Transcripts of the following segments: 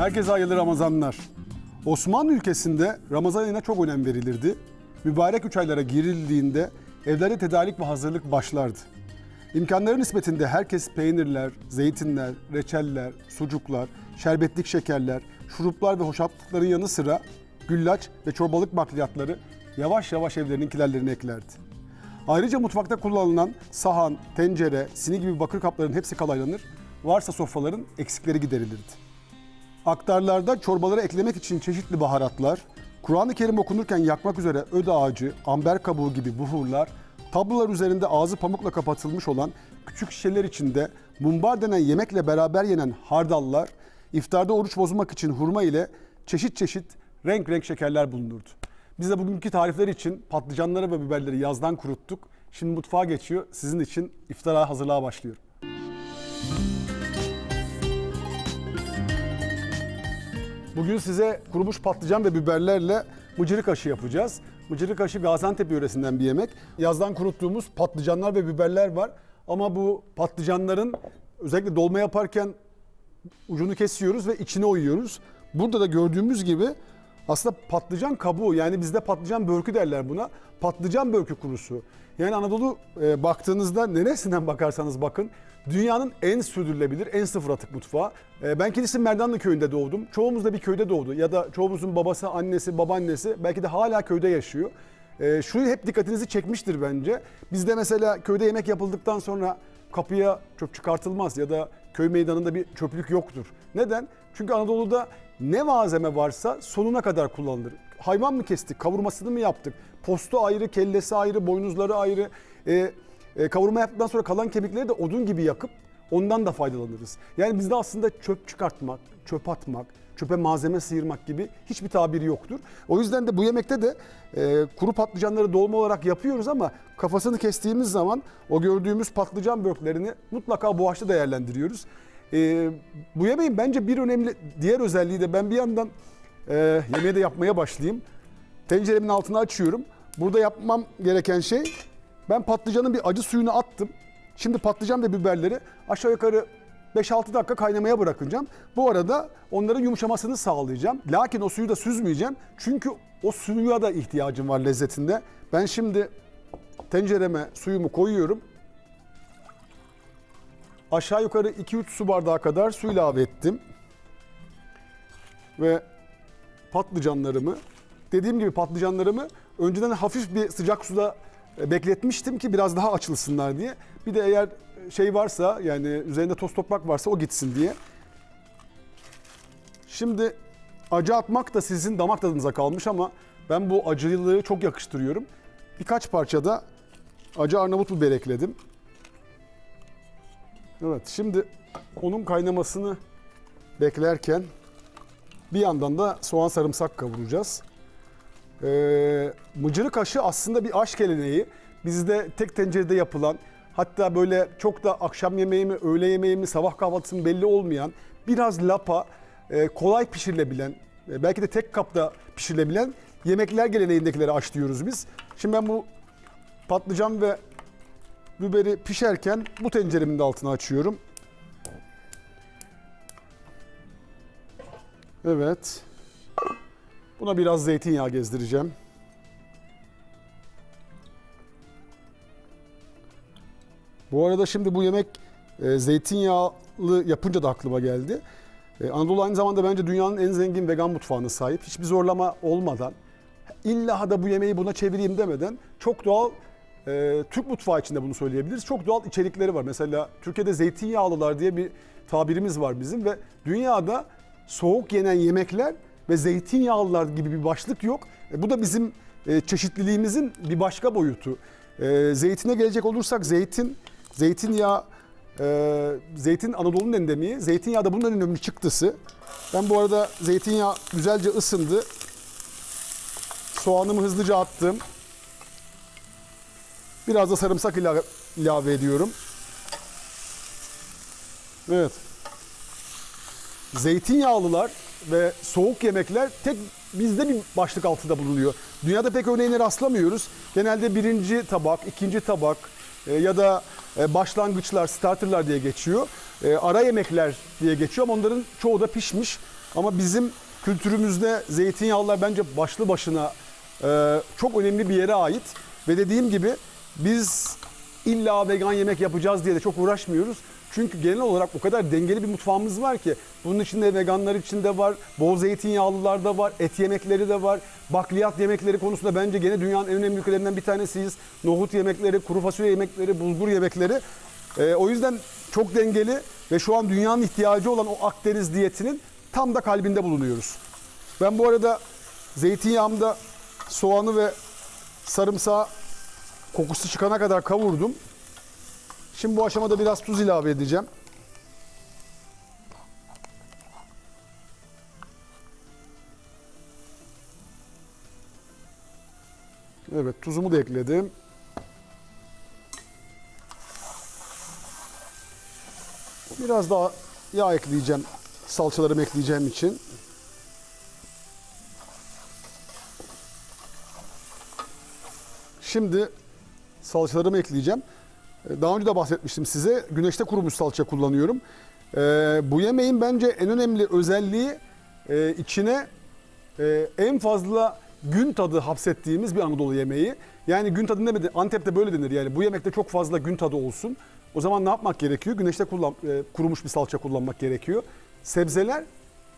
Herkese hayırlı Ramazanlar. Osmanlı ülkesinde Ramazan ayına çok önem verilirdi. Mübarek üç aylara girildiğinde evlerde tedarik ve hazırlık başlardı. İmkanları nispetinde herkes peynirler, zeytinler, reçeller, sucuklar, şerbetlik şekerler, şuruplar ve hoşaflıkların yanı sıra güllaç ve çorbalık bakliyatları yavaş yavaş evlerinin kilerlerine eklerdi. Ayrıca mutfakta kullanılan sahan, tencere, sini gibi bakır kapların hepsi kalaylanır. Varsa sofraların eksikleri giderilirdi. Aktarlarda çorbalara eklemek için çeşitli baharatlar, Kur'an-ı Kerim okunurken yakmak üzere öd ağacı, amber kabuğu gibi buhurlar, tablolar üzerinde ağzı pamukla kapatılmış olan küçük şişeler içinde mumbar denen yemekle beraber yenen hardallar, iftarda oruç bozmak için hurma ile çeşit çeşit renk renk şekerler bulunurdu. Biz de bugünkü tarifler için patlıcanları ve biberleri yazdan kuruttuk. Şimdi mutfağa geçiyor. Sizin için iftara hazırlığa başlıyorum. Bugün size kurumuş patlıcan ve biberlerle mıcırık aşı yapacağız. Mıcırık aşı Gaziantep yöresinden bir yemek. Yazdan kuruttuğumuz patlıcanlar ve biberler var. Ama bu patlıcanların özellikle dolma yaparken ucunu kesiyoruz ve içine oyuyoruz. Burada da gördüğümüz gibi aslında patlıcan kabuğu yani bizde patlıcan börkü derler buna. Patlıcan börkü kurusu. Yani Anadolu e, baktığınızda neresinden bakarsanız bakın dünyanın en sürdürülebilir, en sıfır atık mutfağı. E, ben kendisi Merdanlı köyünde doğdum. Çoğumuz da bir köyde doğdu ya da çoğumuzun babası, annesi, babaannesi belki de hala köyde yaşıyor. E, şu hep dikkatinizi çekmiştir bence. Bizde mesela köyde yemek yapıldıktan sonra kapıya çöp çıkartılmaz ya da köy meydanında bir çöplük yoktur. Neden? Çünkü Anadolu'da ne malzeme varsa sonuna kadar kullanılır. Hayvan mı kestik, kavurmasını mı yaptık? Postu ayrı, kellesi ayrı, boynuzları ayrı. E, e, kavurma yaptıktan sonra kalan kemikleri de odun gibi yakıp ondan da faydalanırız. Yani bizde aslında çöp çıkartmak, çöp atmak, çöpe malzeme sıyırmak gibi hiçbir tabiri yoktur. O yüzden de bu yemekte de e, kuru patlıcanları dolma olarak yapıyoruz ama kafasını kestiğimiz zaman o gördüğümüz patlıcan börklerini mutlaka bu açıda değerlendiriyoruz. E, bu yemeğin bence bir önemli diğer özelliği de ben bir yandan e, yemeği de yapmaya başlayayım. Tenceremin altını açıyorum. Burada yapmam gereken şey ben patlıcanın bir acı suyunu attım. Şimdi patlıcan ve biberleri aşağı yukarı 5-6 dakika kaynamaya bırakacağım. Bu arada onların yumuşamasını sağlayacağım. Lakin o suyu da süzmeyeceğim. Çünkü o suya da ihtiyacım var lezzetinde. Ben şimdi tencereme suyumu koyuyorum. Aşağı yukarı 2-3 su bardağı kadar su ilave ettim. Ve patlıcanlarımı, dediğim gibi patlıcanlarımı önceden hafif bir sıcak suda bekletmiştim ki biraz daha açılsınlar diye. Bir de eğer şey varsa yani üzerinde toz toprak varsa o gitsin diye. Şimdi acı atmak da sizin damak tadınıza kalmış ama ben bu acılılığı çok yakıştırıyorum. Birkaç parçada acı Arnavut biber ekledim. Evet şimdi onun kaynamasını beklerken bir yandan da soğan sarımsak kavuracağız. Ee, mıcırık aşı aslında bir aşk geleneği. Bizde tek tencerede yapılan hatta böyle çok da akşam yemeği mi, öğle yemeği mi, sabah kahvaltısı mı belli olmayan biraz lapa, e, kolay pişirilebilen, e, belki de tek kapta pişirilebilen yemekler geleneğindekileri aş diyoruz biz. Şimdi ben bu patlıcan ve biberi pişerken bu tenceremin de altını açıyorum. Evet. Buna biraz zeytinyağı gezdireceğim. Bu arada şimdi bu yemek e, zeytinyağlı yapınca da aklıma geldi. E, Anadolu aynı zamanda bence dünyanın en zengin vegan mutfağına sahip. Hiçbir zorlama olmadan, illa da bu yemeği buna çevireyim demeden çok doğal e, Türk mutfağı içinde bunu söyleyebiliriz. Çok doğal içerikleri var. Mesela Türkiye'de zeytinyağlılar diye bir tabirimiz var bizim ve dünyada soğuk yenen yemekler ve zeytinyağlılar gibi bir başlık yok. E, bu da bizim e, çeşitliliğimizin bir başka boyutu. E, zeytine gelecek olursak zeytin, zeytinyağı, e, zeytin Anadolu'nun endemiği. Zeytinyağı da bunun en önemli çıktısı. Ben bu arada zeytinyağı güzelce ısındı. Soğanımı hızlıca attım. Biraz da sarımsak ilave, ilave ediyorum. Evet. Zeytinyağlılar ve soğuk yemekler tek bizde bir başlık altında bulunuyor. Dünyada pek örneğine rastlamıyoruz. Genelde birinci tabak, ikinci tabak e, ya da e, başlangıçlar, starterlar diye geçiyor. E, ara yemekler diye geçiyor ama onların çoğu da pişmiş. Ama bizim kültürümüzde zeytinyağlılar bence başlı başına çok önemli bir yere ait. Ve dediğim gibi biz illa vegan yemek yapacağız diye de çok uğraşmıyoruz. Çünkü genel olarak o kadar dengeli bir mutfağımız var ki bunun içinde veganlar için de var, bol zeytinyağlılar da var, et yemekleri de var. Bakliyat yemekleri konusunda bence gene dünyanın en önemli ülkelerinden bir tanesiyiz. Nohut yemekleri, kuru fasulye yemekleri, bulgur yemekleri. Ee, o yüzden çok dengeli ve şu an dünyanın ihtiyacı olan o Akdeniz diyetinin tam da kalbinde bulunuyoruz. Ben bu arada zeytinyağımda soğanı ve sarımsağı kokusu çıkana kadar kavurdum. Şimdi bu aşamada biraz tuz ilave edeceğim. Evet tuzumu da ekledim. Biraz daha yağ ekleyeceğim. Salçalarımı ekleyeceğim için. Şimdi salçalarımı ekleyeceğim. Ee, Daha önce de bahsetmiştim size. Güneşte kurumuş salça kullanıyorum. Ee, bu yemeğin bence en önemli özelliği e, içine e, en fazla gün tadı hapsettiğimiz bir Anadolu yemeği. Yani gün tadı demedi. Antep'te böyle denir yani. Bu yemekte çok fazla gün tadı olsun. O zaman ne yapmak gerekiyor? Güneşte kullan, e, kurumuş bir salça kullanmak gerekiyor. Sebzeler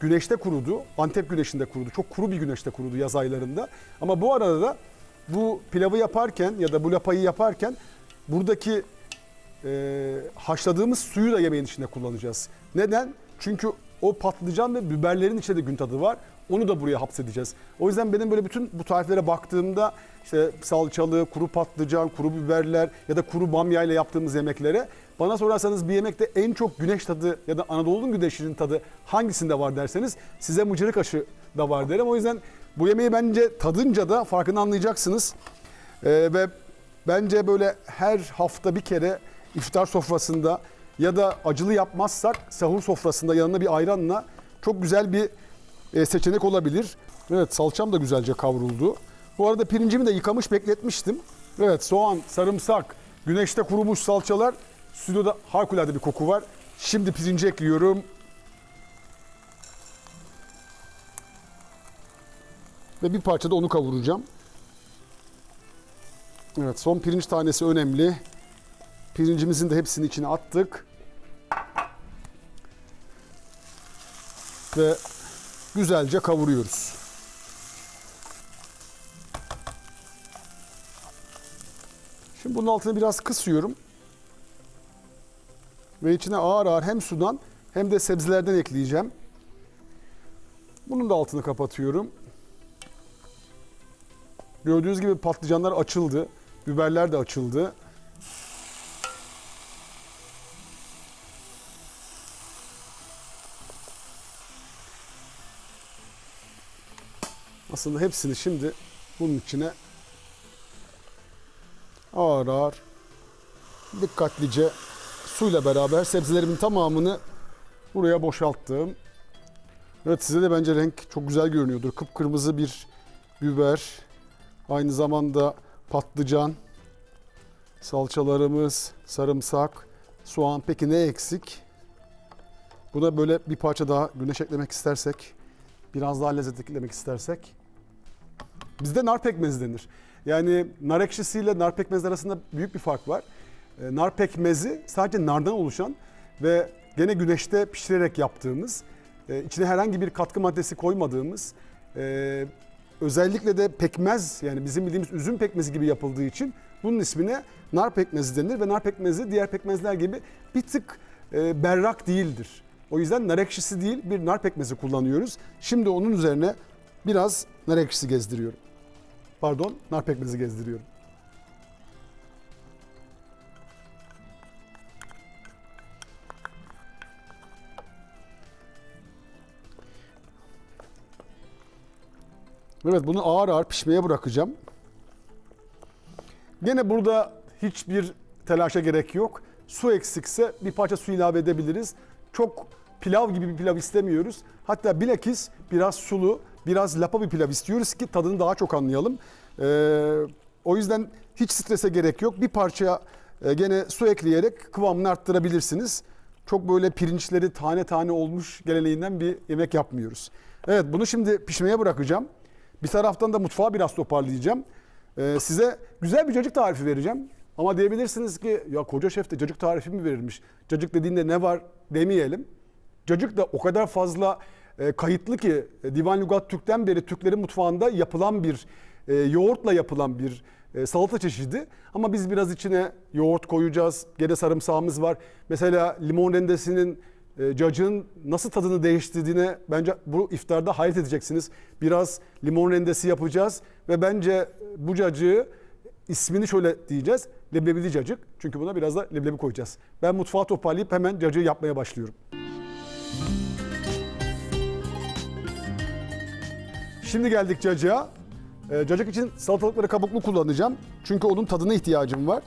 güneşte kurudu. Antep güneşinde kurudu. Çok kuru bir güneşte kurudu yaz aylarında. Ama bu arada da bu pilavı yaparken ya da bu lapayı yaparken buradaki e, haşladığımız suyu da yemeğin içinde kullanacağız. Neden? Çünkü o patlıcan ve biberlerin içinde de gün tadı var. Onu da buraya hapsedeceğiz. O yüzden benim böyle bütün bu tariflere baktığımda işte salçalı, kuru patlıcan, kuru biberler ya da kuru bamya ile yaptığımız yemeklere bana sorarsanız bir yemekte en çok güneş tadı ya da Anadolu'nun güneşinin tadı hangisinde var derseniz size mıcırık aşı da var derim. O yüzden bu yemeği bence tadınca da farkını anlayacaksınız. Ee, ve bence böyle her hafta bir kere iftar sofrasında ya da acılı yapmazsak sahur sofrasında yanına bir ayranla çok güzel bir e, seçenek olabilir. Evet salçam da güzelce kavruldu. Bu arada pirincimi de yıkamış bekletmiştim. Evet soğan, sarımsak, güneşte kurumuş salçalar. Stüdyoda harikulade bir koku var. Şimdi pirinci ekliyorum. Ve bir parça da onu kavuracağım. Evet son pirinç tanesi önemli. Pirincimizin de hepsini içine attık. Ve güzelce kavuruyoruz. Şimdi bunun altını biraz kısıyorum. Ve içine ağır ağır hem sudan hem de sebzelerden ekleyeceğim. Bunun da altını kapatıyorum. Gördüğünüz gibi patlıcanlar açıldı. Biberler de açıldı. Aslında hepsini şimdi bunun içine ağır ağır dikkatlice suyla beraber sebzelerimin tamamını buraya boşalttım. Evet size de bence renk çok güzel görünüyordur. Kıpkırmızı bir biber. Aynı zamanda patlıcan, salçalarımız, sarımsak, soğan. Peki ne eksik? Buna böyle bir parça daha güneş eklemek istersek, biraz daha lezzet eklemek istersek. Bizde nar pekmezi denir. Yani nar ekşisiyle nar pekmezi arasında büyük bir fark var. E, nar pekmezi sadece nardan oluşan ve gene güneşte pişirerek yaptığımız, e, içine herhangi bir katkı maddesi koymadığımız, e, özellikle de pekmez yani bizim bildiğimiz üzüm pekmezi gibi yapıldığı için bunun ismine nar pekmezi denir ve nar pekmezi diğer pekmezler gibi bir tık e, berrak değildir. O yüzden nar ekşisi değil bir nar pekmezi kullanıyoruz. Şimdi onun üzerine biraz nar ekşisi gezdiriyorum. Pardon, nar pekmezi gezdiriyorum. Evet bunu ağır ağır pişmeye bırakacağım. Gene burada hiçbir telaşa gerek yok. Su eksikse bir parça su ilave edebiliriz. Çok pilav gibi bir pilav istemiyoruz. Hatta bilakis biraz sulu, biraz lapa bir pilav istiyoruz ki tadını daha çok anlayalım. Ee, o yüzden hiç strese gerek yok. Bir parça e, gene su ekleyerek kıvamını arttırabilirsiniz. çok böyle pirinçleri tane tane olmuş geleneğinden bir yemek yapmıyoruz. Evet bunu şimdi pişmeye bırakacağım. Bir taraftan da mutfağı biraz toparlayacağım. Ee, size güzel bir cacık tarifi vereceğim. Ama diyebilirsiniz ki ya koca şef de cacık tarifi mi verirmiş? Cacık dediğinde ne var demeyelim. Cacık da o kadar fazla e, kayıtlı ki e, Divan Lügat Türk'ten beri Türklerin mutfağında yapılan bir e, yoğurtla yapılan bir e, salata çeşidi. Ama biz biraz içine yoğurt koyacağız. Gene sarımsağımız var. Mesela limon rendesinin cacığın nasıl tadını değiştirdiğine bence bu iftarda hayret edeceksiniz. Biraz limon rendesi yapacağız ve bence bu cacığı ismini şöyle diyeceğiz. Leblebili cacık. Çünkü buna biraz da leblebi koyacağız. Ben mutfağı toparlayıp hemen cacığı yapmaya başlıyorum. Şimdi geldik cacığa. Ee, cacık için salatalıkları kabuklu kullanacağım. Çünkü onun tadına ihtiyacım var.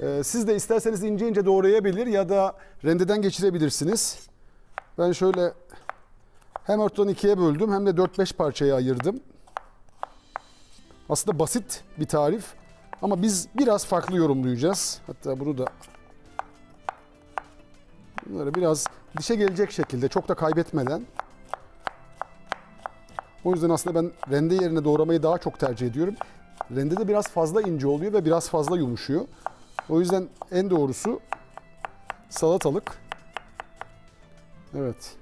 Ee, siz de isterseniz ince ince doğrayabilir ya da rendeden geçirebilirsiniz. Ben şöyle hem ortadan ikiye böldüm hem de 4-5 parçaya ayırdım. Aslında basit bir tarif ama biz biraz farklı yorumlayacağız. Hatta bunu da bunları biraz dişe gelecek şekilde çok da kaybetmeden o yüzden aslında ben rende yerine doğramayı daha çok tercih ediyorum. Rende de biraz fazla ince oluyor ve biraz fazla yumuşuyor. O yüzden en doğrusu salatalık. Evet.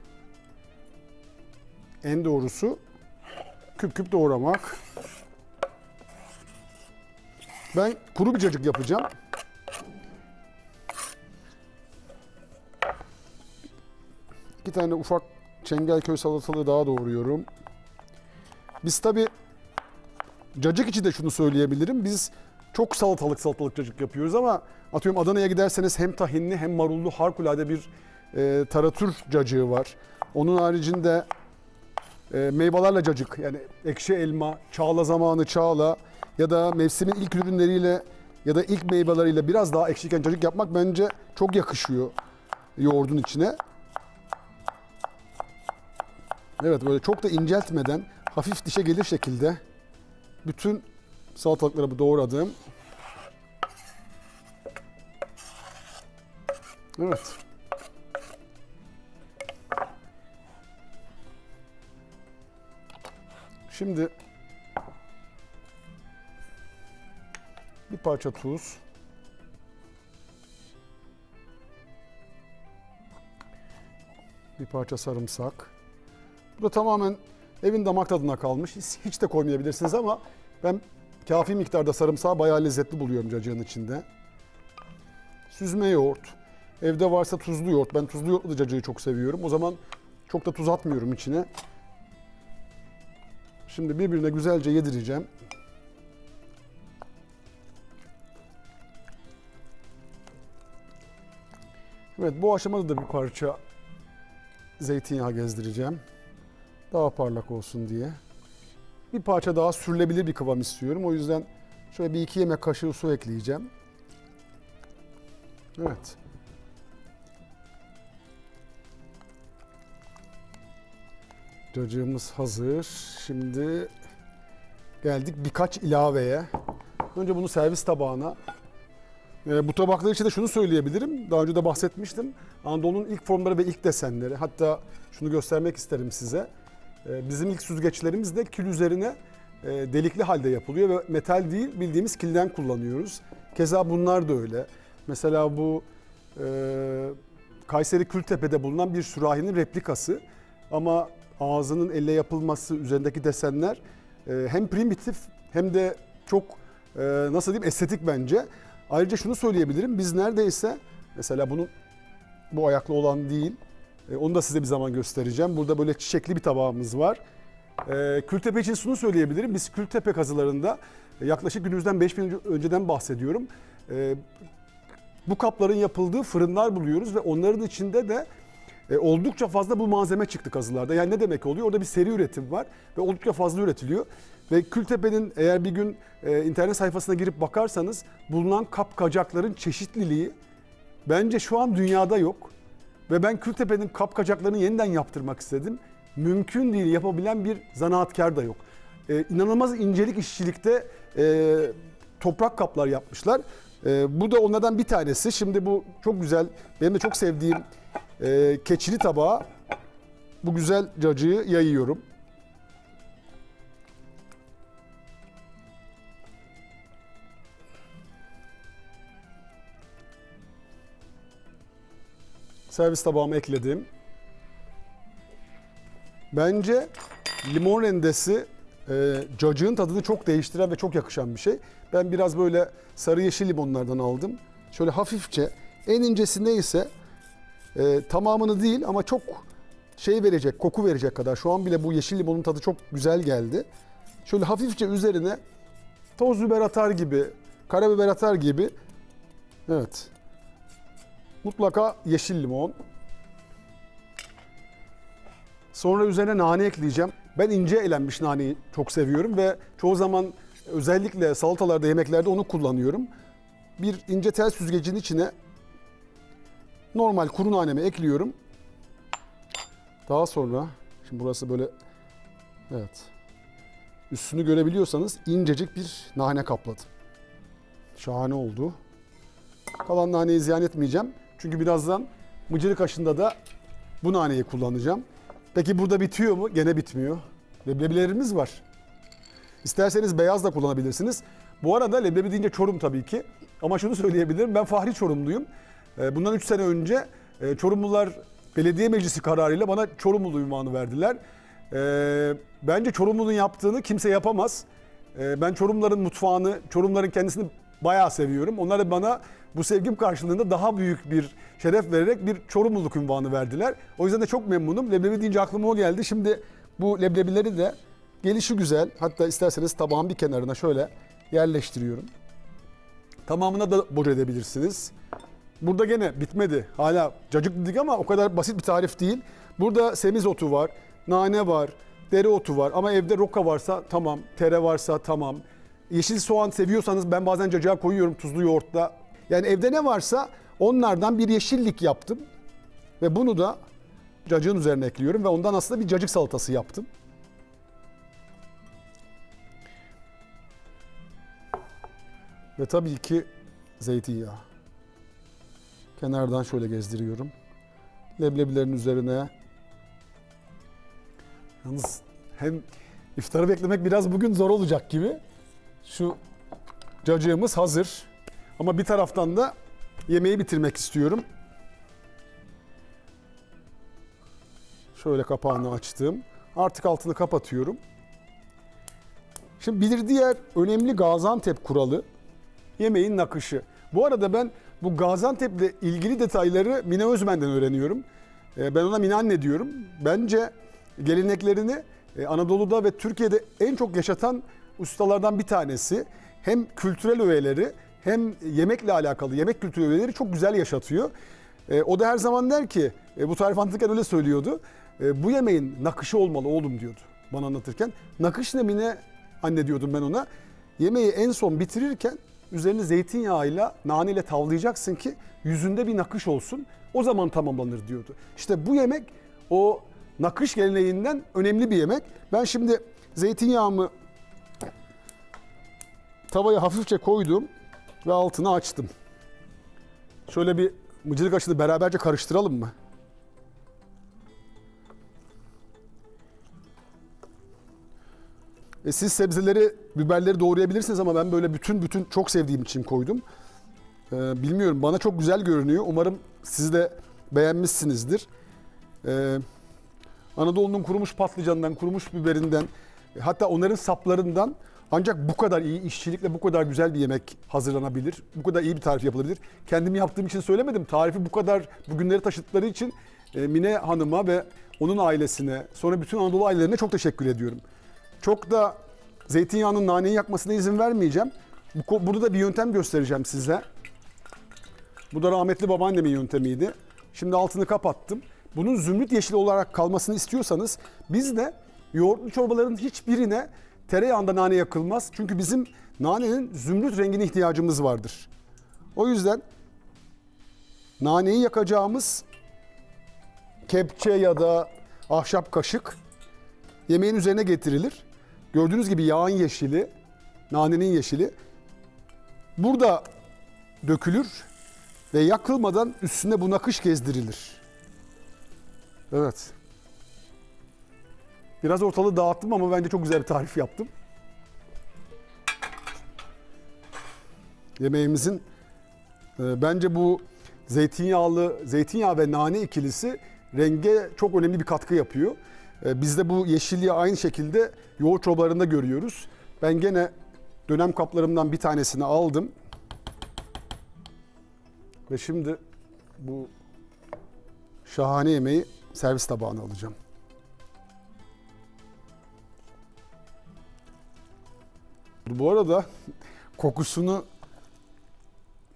En doğrusu küp küp doğramak. Ben kuru bir cacık yapacağım. İki tane ufak çengelköy salatalığı daha doğruyorum. Biz tabi cacık için de şunu söyleyebilirim. Biz çok salatalık salatalık cacık yapıyoruz ama atıyorum Adana'ya giderseniz hem tahinli hem marullu harikulade bir e, taratür cacığı var. Onun haricinde e, meyvelerle cacık yani ekşi elma, çağla zamanı çağla ya da mevsimin ilk ürünleriyle ya da ilk meyveleriyle biraz daha ekşiyken cacık yapmak bence çok yakışıyor yoğurdun içine. Evet böyle çok da inceltmeden hafif dişe gelir şekilde bütün salatalıkları doğradım. Evet. Şimdi bir parça tuz. Bir parça sarımsak. Bu da tamamen evin damak tadına kalmış. Hiç de koymayabilirsiniz ama ben kafi miktarda sarımsağı bayağı lezzetli buluyorum cacığın içinde. Süzme yoğurt. Evde varsa tuzlu yoğurt. Ben tuzlu yoğurtlu cacığı çok seviyorum. O zaman çok da tuz atmıyorum içine. Şimdi birbirine güzelce yedireceğim. Evet bu aşamada da bir parça zeytinyağı gezdireceğim. Daha parlak olsun diye. Bir parça daha sürülebilir bir kıvam istiyorum. O yüzden şöyle bir iki yemek kaşığı su ekleyeceğim. Evet. Cacığımız hazır. Şimdi geldik birkaç ilaveye. Önce bunu servis tabağına. Ee, bu tabaklar için de şunu söyleyebilirim. Daha önce de bahsetmiştim. Anadolu'nun ilk formları ve ilk desenleri. Hatta şunu göstermek isterim size. Ee, bizim ilk süzgeçlerimiz de kil üzerine e, delikli halde yapılıyor ve metal değil bildiğimiz kilden kullanıyoruz. Keza bunlar da öyle. Mesela bu e, Kayseri Kültepe'de bulunan bir sürahinin replikası ama ağzının elle yapılması üzerindeki desenler e, hem primitif hem de çok e, nasıl diyeyim estetik bence. Ayrıca şunu söyleyebilirim biz neredeyse mesela bunun bu ayaklı olan değil e, onu da size bir zaman göstereceğim. Burada böyle çiçekli bir tabağımız var. E, Kültepe için şunu söyleyebilirim. Biz Kültepe kazılarında e, yaklaşık günümüzden 5000 önce- önceden bahsediyorum. Bu kapların yapıldığı fırınlar buluyoruz ve onların içinde de oldukça fazla bu malzeme çıktı kazılarda. Yani ne demek oluyor? Orada bir seri üretim var ve oldukça fazla üretiliyor. Ve Kültepe'nin eğer bir gün internet sayfasına girip bakarsanız bulunan kap kacakların çeşitliliği bence şu an dünyada yok. Ve ben Kültepe'nin kapkacaklarını yeniden yaptırmak istedim. Mümkün değil yapabilen bir zanaatkar da yok. Ee, inanılmaz incelik işçilikte e, toprak kaplar yapmışlar. Ee, bu da onlardan bir tanesi. Şimdi bu çok güzel, benim de çok sevdiğim e, keçili tabağa bu güzel cacığı yayıyorum. Servis tabağıma ekledim. Bence limon rendesi e, cacığın tadını çok değiştiren ve çok yakışan bir şey. Ben biraz böyle sarı yeşil limonlardan aldım. Şöyle hafifçe en incesi neyse e, tamamını değil ama çok şey verecek, koku verecek kadar. Şu an bile bu yeşil limonun tadı çok güzel geldi. Şöyle hafifçe üzerine toz biber atar gibi, karabiber atar gibi. Evet. Mutlaka yeşil limon. Sonra üzerine nane ekleyeceğim. Ben ince elenmiş naneyi çok seviyorum ve çoğu zaman özellikle salatalarda, yemeklerde onu kullanıyorum. Bir ince tel süzgecin içine normal kuru nanemi ekliyorum. Daha sonra, şimdi burası böyle, evet. Üstünü görebiliyorsanız incecik bir nane kapladım. Şahane oldu. Kalan naneyi ziyan etmeyeceğim. Çünkü birazdan mıcırık aşında da bu naneyi kullanacağım. Peki burada bitiyor mu? Gene bitmiyor. Leblebilerimiz var. İsterseniz beyaz da kullanabilirsiniz. Bu arada leblebi deyince Çorum tabii ki. Ama şunu söyleyebilirim. Ben Fahri Çorumluyum. Ee, Bundan 3 sene önce e, Çorumlular belediye meclisi kararıyla bana Çorumlu unvanı verdiler. Ee, Bence Çorumlu'nun yaptığını kimse yapamaz. Ee, Ben Çorumların mutfağını, Çorumların kendisini bayağı seviyorum. Onlar da bana bu sevgim karşılığında daha büyük bir şeref vererek bir Çorumluluk unvanı verdiler. O yüzden de çok memnunum. Leblebi deyince aklıma o geldi. Şimdi bu leblebileri de gelişi güzel. Hatta isterseniz tabağın bir kenarına şöyle yerleştiriyorum. Tamamına da boca edebilirsiniz. Burada gene bitmedi. Hala cacık dedik ama o kadar basit bir tarif değil. Burada semizotu var, nane var, dereotu var ama evde roka varsa tamam, tere varsa tamam. Yeşil soğan seviyorsanız ben bazen cacığa koyuyorum tuzlu yoğurtla. Yani evde ne varsa onlardan bir yeşillik yaptım. Ve bunu da cacığın üzerine ekliyorum ve ondan aslında bir cacık salatası yaptım. Ve tabii ki zeytinyağı. Kenardan şöyle gezdiriyorum. Leblebilerin üzerine. Yalnız hem iftarı beklemek biraz bugün zor olacak gibi. Şu cacığımız hazır. Ama bir taraftan da yemeği bitirmek istiyorum. Şöyle kapağını açtım. Artık altını kapatıyorum. Şimdi bir diğer önemli Gaziantep kuralı yemeğin nakışı. Bu arada ben bu Gaziantep'le ilgili detayları Mine Özmen'den öğreniyorum. Ee, Ben ona Mine anne diyorum. Bence geleneklerini e, Anadolu'da ve Türkiye'de en çok yaşatan ustalardan bir tanesi. Hem kültürel öğeleri hem yemekle alakalı yemek kültürel öğeleri çok güzel yaşatıyor. E, O da her zaman der ki, e, bu tarif anlatırken öyle söylüyordu. E, Bu yemeğin nakışı olmalı oğlum diyordu bana anlatırken. Nakış ne Mine anne diyordum ben ona. Yemeği en son bitirirken üzerini zeytinyağıyla, naneyle tavlayacaksın ki yüzünde bir nakış olsun. O zaman tamamlanır diyordu. İşte bu yemek o nakış geleneğinden önemli bir yemek. Ben şimdi zeytinyağımı tavaya hafifçe koydum ve altını açtım. Şöyle bir mıcırık aşını beraberce karıştıralım mı? E siz sebzeleri, biberleri doğrayabilirsiniz ama ben böyle bütün bütün çok sevdiğim için koydum. Ee, bilmiyorum bana çok güzel görünüyor. Umarım siz de beğenmişsinizdir. Ee, Anadolu'nun kurumuş patlıcanından, kurumuş biberinden, e, hatta onların saplarından ancak bu kadar iyi işçilikle bu kadar güzel bir yemek hazırlanabilir. Bu kadar iyi bir tarif yapılabilir. Kendim yaptığım için söylemedim. Tarifi bu kadar bugünlere taşıttıkları için e, Mine Hanım'a ve onun ailesine, sonra bütün Anadolu ailelerine çok teşekkür ediyorum. Çok da zeytinyağının naneyi yakmasına izin vermeyeceğim. Burada da bir yöntem göstereceğim size. Bu da rahmetli babaannemin yöntemiydi. Şimdi altını kapattım. Bunun zümrüt yeşil olarak kalmasını istiyorsanız biz de yoğurtlu çorbaların hiçbirine tereyağında nane yakılmaz. Çünkü bizim nanenin zümrüt rengine ihtiyacımız vardır. O yüzden naneyi yakacağımız kepçe ya da ahşap kaşık yemeğin üzerine getirilir. Gördüğünüz gibi yağın yeşili, nanenin yeşili burada dökülür ve yakılmadan üstüne bu nakış gezdirilir. Evet. Biraz ortalığı dağıttım ama bence çok güzel bir tarif yaptım. Yemeğimizin e, bence bu zeytinyağlı, zeytinyağı ve nane ikilisi renge çok önemli bir katkı yapıyor. E, biz de bu yeşilliği aynı şekilde yoğurt çorbalarında görüyoruz. Ben gene dönem kaplarımdan bir tanesini aldım. Ve şimdi bu şahane yemeği servis tabağına alacağım. Bu arada kokusunu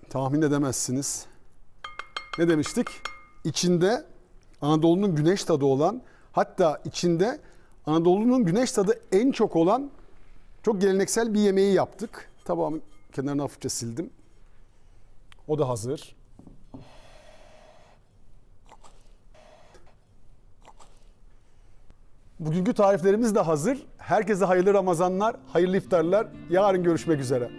tahmin edemezsiniz. Ne demiştik? İçinde Anadolu'nun güneş tadı olan hatta içinde Anadolu'nun güneş tadı en çok olan çok geleneksel bir yemeği yaptık. Tabağımın kenarını hafifçe sildim. O da hazır. Bugünkü tariflerimiz de hazır. Herkese hayırlı Ramazanlar, hayırlı iftarlar. Yarın görüşmek üzere.